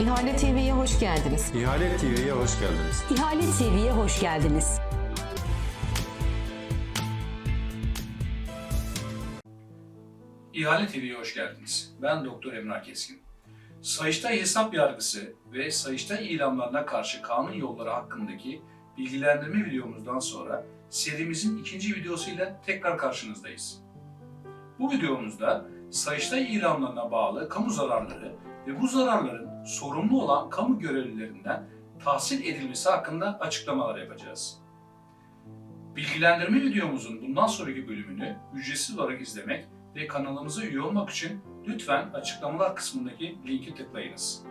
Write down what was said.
İhale TV'ye hoş geldiniz. İhale TV'ye hoş geldiniz. İhale TV'ye hoş geldiniz. İhale TV'ye hoş geldiniz. Ben Doktor Emrah Keskin. Sayıştay hesap yargısı ve Sayıştay ilanlarına karşı kanun yolları hakkındaki bilgilendirme videomuzdan sonra serimizin ikinci videosuyla tekrar karşınızdayız. Bu videomuzda Sayıştay ilanlarına bağlı kamu zararları ve bu zararların sorumlu olan kamu görevlilerinden tahsil edilmesi hakkında açıklamalar yapacağız. Bilgilendirme videomuzun bundan sonraki bölümünü ücretsiz olarak izlemek ve kanalımıza üye olmak için lütfen açıklamalar kısmındaki linki tıklayınız.